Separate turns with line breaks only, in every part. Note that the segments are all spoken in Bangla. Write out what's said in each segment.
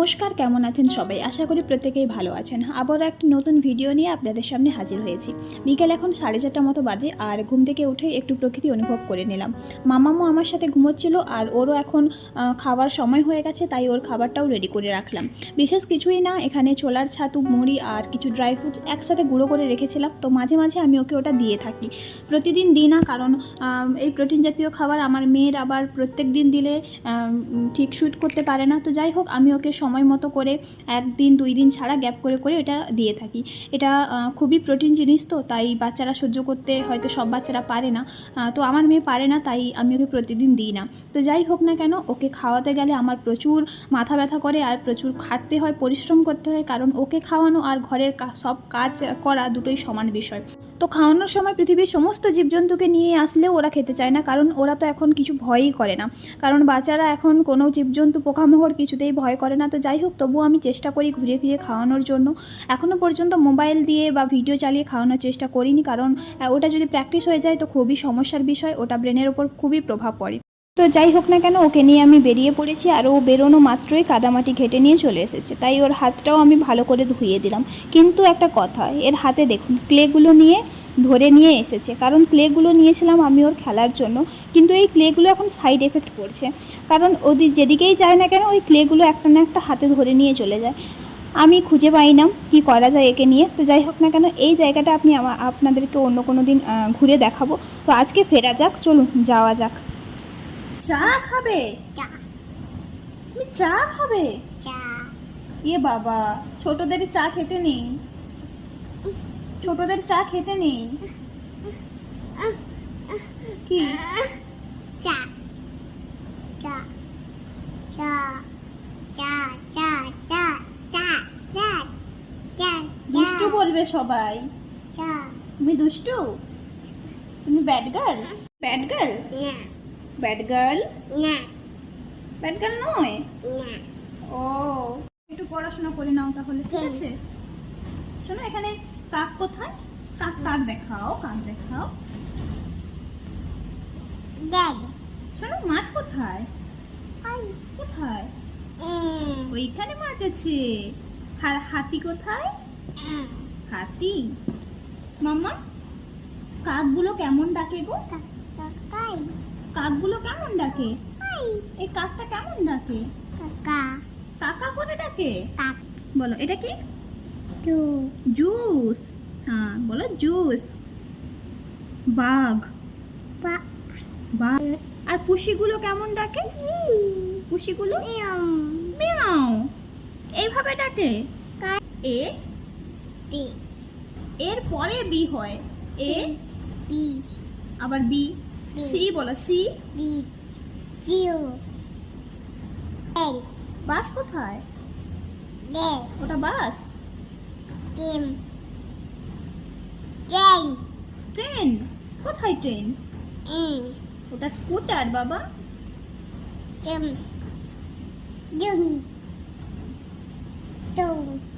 নমস্কার, কেমন আছেন সবাই? আশা করি প্রত্যেকেই ভালো আছেন। আবারও একটি নতুন ভিডিও নিয়ে আপনাদের সামনে হাজির হয়েছি। বিকেল এখন সাড়ে চারটার মতো বাজে আর ঘুম থেকে উঠে একটু প্রকৃতি অনুভব করে নিলাম। মামামও আমার সাথে ঘুমোচ্ছিল আর ওরও এখন খাওয়ার সময় হয়ে গেছে, তাই ওর খাবারটাও রেডি করে রাখলাম। বিশেষ কিছুই না, এখানে ছোলার ছাতু, মুড়ি আর কিছু ড্রাই ফ্রুটস একসাথে গুঁড়ো করে রেখেছিলাম। তো মাঝে মাঝে আমি ওকে ওটা দিয়ে থাকি। প্রতিদিন দিই না, কারণ এই প্রোটিন জাতীয় খাবার আমার মেয়ের আবার প্রত্যেক দিন দিলে ঠিক শুট করতে পারে না। তো যাই হোক, আমি ওকে সময় মতো করে একদিন, দুই দিন ছাড়া গ্যাপ করে করে এটা দিয়ে থাকি। এটা খুবই প্রোটিন জিনিস তো, তাই বাচ্চারা সহ্য করতে হয়তো সব বাচ্চারা পারে না। তো আমার মেয়ে পারে না, তাই আমি ওকে প্রতিদিন দিই না। তো যাই হোক না কেন, ওকে খাওয়াতে গেলে আমার প্রচুর মাথা ব্যথা করে আর প্রচুর খাটতে হয়, পরিশ্রম করতে হয়, কারণ ওকে খাওয়ানো আর ঘরের সব কাজ করা দুটোই সমান বিষয়। তো খাওয়ানোর সময় পৃথিবীর সমস্ত জীবজন্তুকে নিয়ে আসলেও ওরা খেতে চায় না, কারণ ওরা তো এখন কিছু ভয়ই করে না। কারণ বাচ্চারা এখন কোনো জীবজন্তু, পোকামাকড় কিছুতেই ভয় করে না। তো যাই হোক, তবুও আমি চেষ্টা করি ঘুরে ফিরে খাওয়ানোর জন্য। এখনও পর্যন্ত মোবাইল দিয়ে বা ভিডিও চালিয়ে খাওয়ানোর চেষ্টা করিনি, কারণ ওটা যদি প্র্যাকটিস হয়ে যায় তো খুবই সমস্যার বিষয়। ওটা ব্রেনের ওপর খুবই প্রভাব পড়ে। তো যাই হোক না কেন, ওকে নিয়ে আমি বেরিয়ে পড়েছি আর ও বেরোনো মাত্রই কাদামাটি ঘেটে নিয়ে চলে এসেছে। তাই ওর হাতটাও আমি ভালো করে ধুয়ে দিলাম। কিন্তু একটা কথা, এর হাতে দেখুন, ক্লেগুলো নিয়ে ধরে নিয়ে এসেছে। কারণ ক্লেগুলো নিয়েছিলাম আমি ওর খেলার জন্য। কিন্তু এই ক্লেগুলো এখন সাইড এফেক্ট করছে। কারণ ওদের যেদিকেই যায় না কেন, ওই ক্লেগুলো একটা না একটা হাতে ধরে নিয়ে চলে যায়। আমি খুঁজে পাই না কি করা যায় একে নিয়ে। তো যাই হোক না কেন, এই জায়গাটা আপনি আপনাদেরকে অন্য কোনো দিন ঘুরে দেখাবো। তো আজকে ফেরা যাক, চলুন, যাওয়া যাক। চা খাবে?
চা।
তুমি চা খাবে?
চা।
এ বাবা ছোটদের চা খেতে নেই। ছোটদের চা খেতে নেই। কি?
চা। চা। চা। চা চা চা চা চা চা
দুষ্টু বলবে সবাই। তুমি দুষ্টু? তুমি ব্যাড গার্ল ব্যাড গার্ল
না।
ব্যাড গার্ল
না।
ব্যাড গার্ল নয়?
না।
ও একটু পড়াশোনা করে নাও তাহলে ঠিক আছে? শোনো এখানে কাক কোথায়? কাক কাক দেখাও কাক দেখাও।
দেখ
শোনো মাছ কোথায়?
আই।
কোথায়? ওইখানে মাছ আছে। আর হাতি কোথায়? হাতি? মাম্মা কাকগুলো কেমন ডাকে গো?
কাকাই
কাকগুলো কেমন ডাকে? এই কাকটা কেমন ডাকে?
কাকা।
কাকা করে ডাকে?
কাক।
বলো এটা কি?
টু
জুস। হ্যাঁ বলো জুস। বাঘ। বাঘ। আর পুষিগুলো কেমন ডাকে? পুষিগুলো? মিয়াও এইভাবে ডাকে? এ? এর পরে বি হয়। এ?
বি।
আবার বি। সি বলো সি
বি জিও এল
বাস কোথায়?
ডে
ওটা বাস?
টিম জেন
ট্রেন কোথায় ট্রেন
এম
ওটা স্কুটার বাবা।
জম জুম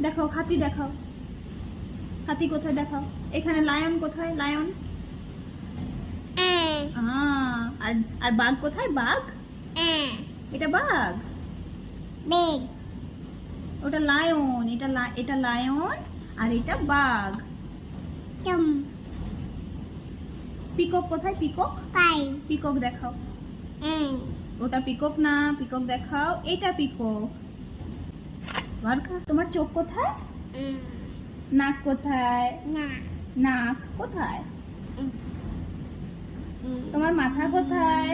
দেখাও হাতি দেখাও। হাতি কোথায় দেখাও? এখানে লায়ন কোথায়? লায়ন আর আর বাঘ কোথায়? বাঘ? এটা বাঘ?
বেগ
ওটা লায়ন এটা এটা লায়ন আর এটা বাঘ। পিকক কোথায়? পিকক? পিকক দেখাও। ওটা পিকক না পিকক দেখাও। এটা পিকক। তোমার চোখ কোথায়? নাক কোথায়?
না।
নাক কোথায়? তোমার মাথা কোথায়?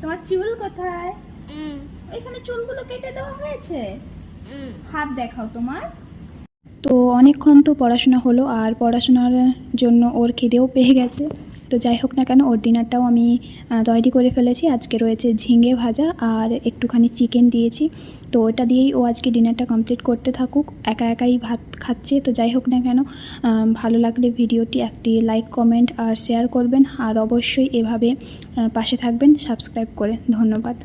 তোমার চুল কোথায়? ওইখানে চুলগুলো কেটে দেওয়া হয়েছে? হাত দেখাও তোমার। তো অনেকক্ষণ তো পড়াশোনা হলো, আর পড়াশোনার জন্য ওর খিদেও পেয়ে গেছে। তো যাই হোক না কেন, ওর ডিনারটাও আমি তৈরি করে ফেলেছি। আজকে রয়েছে ঝিঙে ভাজা আর একটুখানি চিকেন দিয়েছি। তো ওটা দিয়েই ও আজকে ডিনারটা কমপ্লিট করতে থাকুক। একা একাই ভাত খাচ্ছে। তো যাই হোক না কেন ভালো লাগলে ভিডিওটি একটি লাইক কমেন্ট আর শেয়ার করবেন। আর অবশ্যই এভাবে পাশে থাকবেন। সাবস্ক্রাইব করে। ধন্যবাদ।